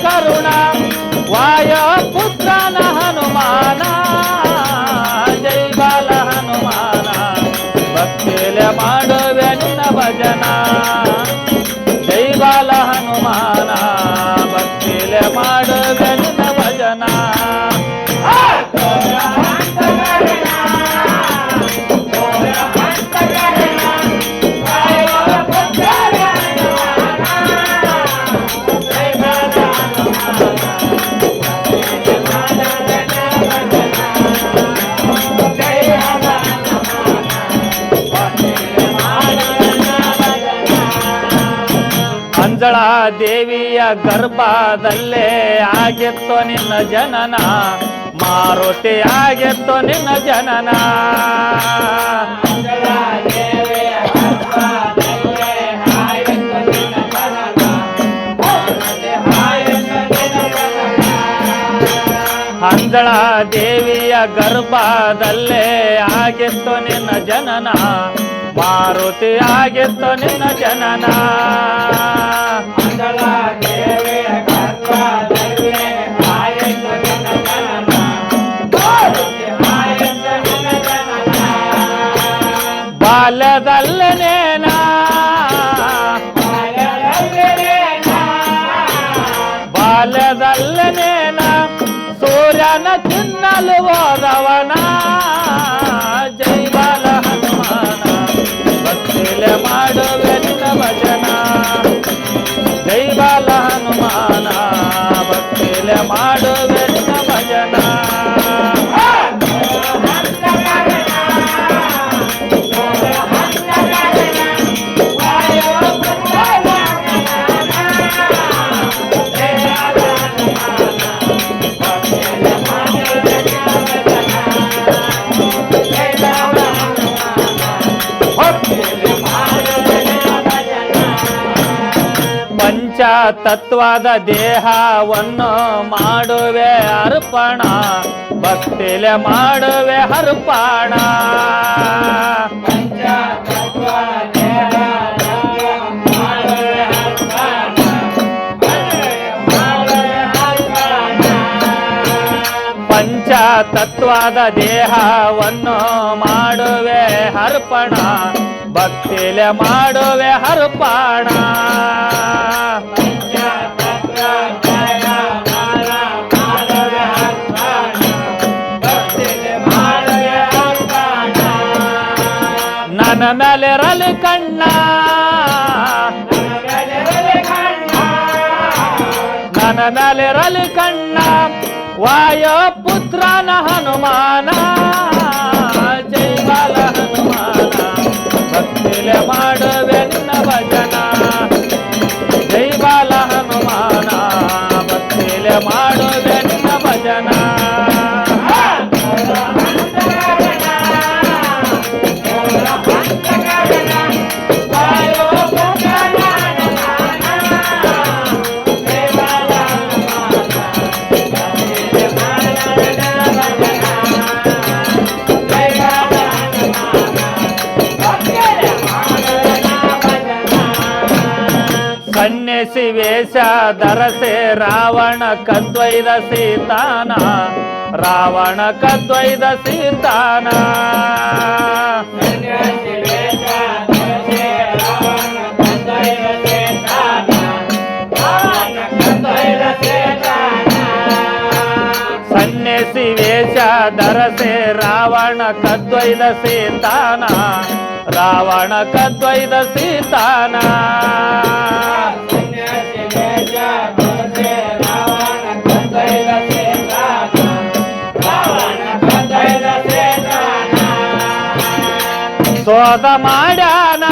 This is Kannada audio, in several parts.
ಹಂತ ಕರುಣ ವಾಯ ಪುತ್ರನ ಹನುಮಾನ ಜೈ ಬಾಲ ಹನುಮಾನ ಭಕ್ತಿಲೆ ಮಾಡುವೆ ಅಂಜಳ ದೇವಿಯ ಗರ್ಭದಲ್ಲೇ ಆಗಿತ್ತು ನಿನ್ನ ಜನನ. ಮಾರುತಿ ಆಗಿತ್ತು ನಿನ್ನ ಜನನ. ಅಂಜಳ ದೇವಿಯ ಗರ್ಭದಲ್ಲೇ ಆಗಿತ್ತು ನಿನ್ನ ಜನನ. ಮಾರುತಿ ಆಗಿತ್ತು ನಿನ್ನ ಜನನ. ಬಾಲ್ಯದಲ್ಲೇನ ಬಾಲ್ಯದಲ್ಲೇನ ಸೂರ್ಯನ ತಿನ್ನಲು ಹೋದವನ. ತತ್ವದ ದೇಹವನ್ನು ಮಾಡುವೆ ಅರ್ಪಣ ಭಕ್ತಿಲೆ ಮಾಡುವೆ ಅರ್ಪಣ. ಪಂಚ ತತ್ವದ ದೇಹವನ್ನು ಮಾಡುವೆ ಅರ್ಪಣ. ಭಕ್ತಿಲೆ ಮಾಡುವೆ ಅರ್ಪಣ. ನನ್ನ ಮೇಲಿರಲಿ ಕಣ್ಣ. ನನ್ನ ಮೇಲಿರಲಿ ಕಣ್ಣ. ವಾಯೋ ಪುತ್ರನ ಹನುಮಾನ. ಧರಸೆ ರಾವಣ ಕದ್ವೈದ ಸೀತಾನ, ರಾವಣ ಕದ್ವೈದ ಸೀತಾನ. ಸನ್ಯಸಿ ವೇಷ ಧರಸೆ ರಾವಣ ಕದ್ವೈದ ಸೀತಾನ, ರಾವಣ ಕದ್ವೈದ ಸೀತಾನ. ಸೋದ ಮಾಡ್ಯಾನ.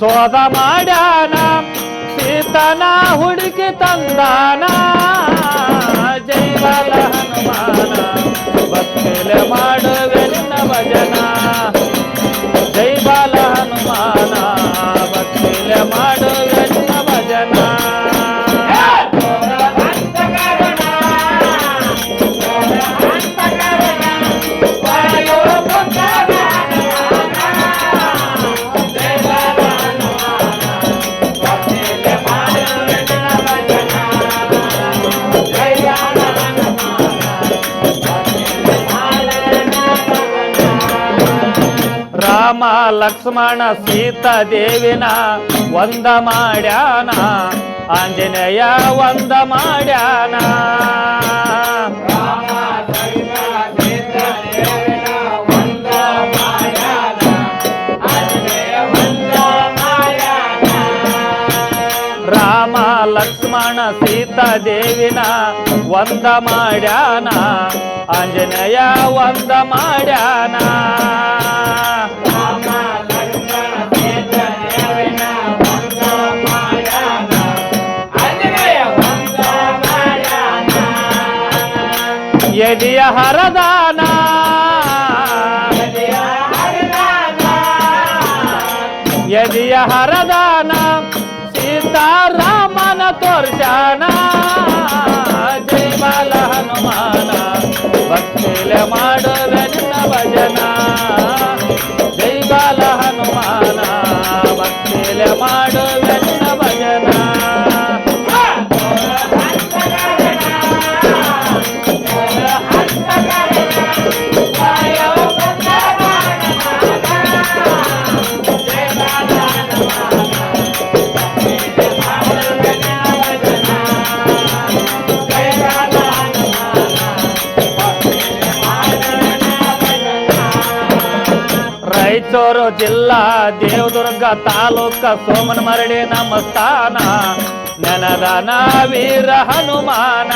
ಸೋದ ಮಾಡ್ಯಾನ. ಸೀತನ ಹುಡುಕಿ ತಂದಾನ. ಜೈವಾಲ ಹನುಮಾನ. ಭಕ್ತಿಲೆ ಮಾಡುವೆ ನಿನ್ನ ಭಜನ. ಜೈವಾಲ ಹನುಮಾನ. ಭಕ್ತಿಲೆ ಮಾಡುವೆ ರಾಮ ಲಕ್ಷ್ಮಣ ಸೀತಾ ದೇವಿನ ಒಂದ ಮಾಡ್ಯಾನ. ಆಂಜನೇಯ ಒಂದ ಮಾಡ್ಯಾನ. ರಾಮ ಲಕ್ಷ್ಮಣ ಸೀತಾ ದೇವಿನ ಒಂದ ಮಾಡ್ಯಾನ. ಆಂಜನೇಯ ಒಂದ ಮಾಡ್ಯಾನ. ಎದಿಯ ಹರದಾನ. ಎದಿಯ ಹರದಾನ. ಸೀತಾರಾಮನ ತೋರ್ಸಾನ ಜೈ ಬಾಲ ಹನುಮಾನ. ಭಕ್ತಿಲೆ ಮಾಡುವೆ ನಿನ್ನ ಭಜನ. ಜೈ ಬಾಲ ಹನುಮಾನ. ಭಕ್ತಿಲೆ ಮಾಡುವೆ ಜಿಲ್ಲಾ ದೇವದುರ್ಗ ತಾಲೂಕ ಸೋಮನ ಮರಡಿ ನಮ್ಮ ಸ್ಥಾನ ನೆನದಾನ ವೀರ ಹನುಮಾನ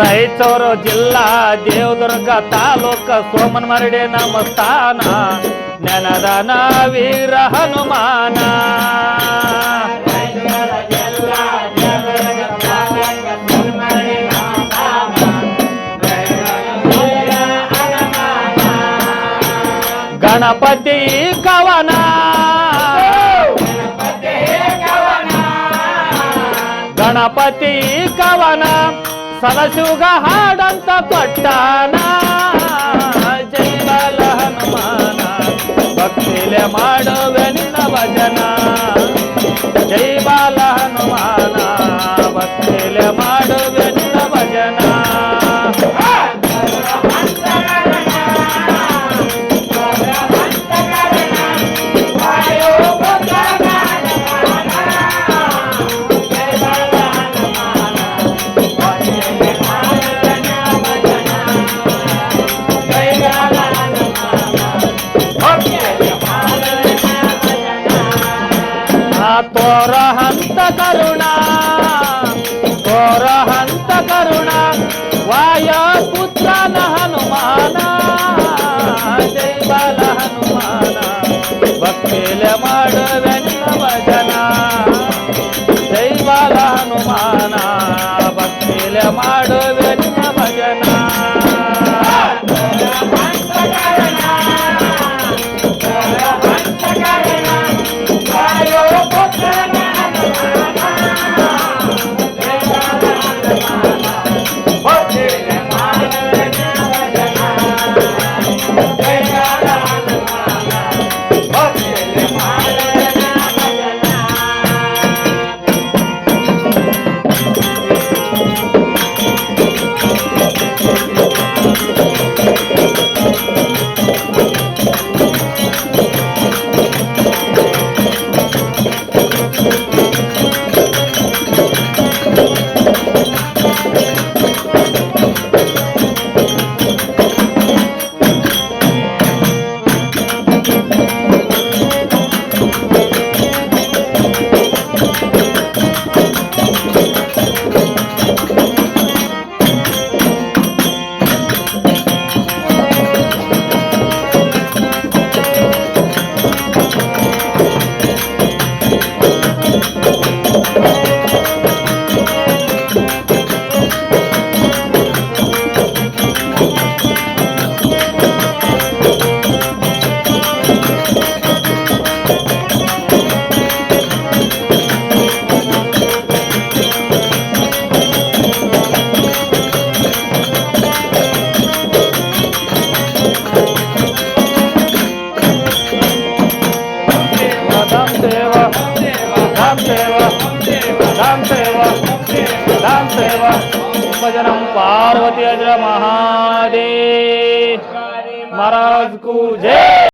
ರಾಯಚೂರು ಜಿಲ್ಲಾ ದೇವದುರ್ಗ ತಾಲೂಕ ಸೋಮನ ಮರಡಿ ನಮ್ಮ ಸ್ಥಾನ ನೆನದಾನ ವೀರ ಹನುಮಾನ ಗಣಪತಿ ಕವನ. ಗಣಪತಿ ಕವನ. ಸದಶುಗ ಹಾಡಂತ ಪಟ್ಟಣ. ಜೈಲ ಹನುಮಾನ. ಭಕ್ತಿಲೆ ಮಾಡುವೆ ನಿನ್ನ ಪುತ್ರನ ಹನುಮಾನ. ಜೈ ಬಾಲ ಹನುಮಾನ. ಭಕ್ತಿಲೆ ಮಾಡುವೆ महादेव। महाराज को जय।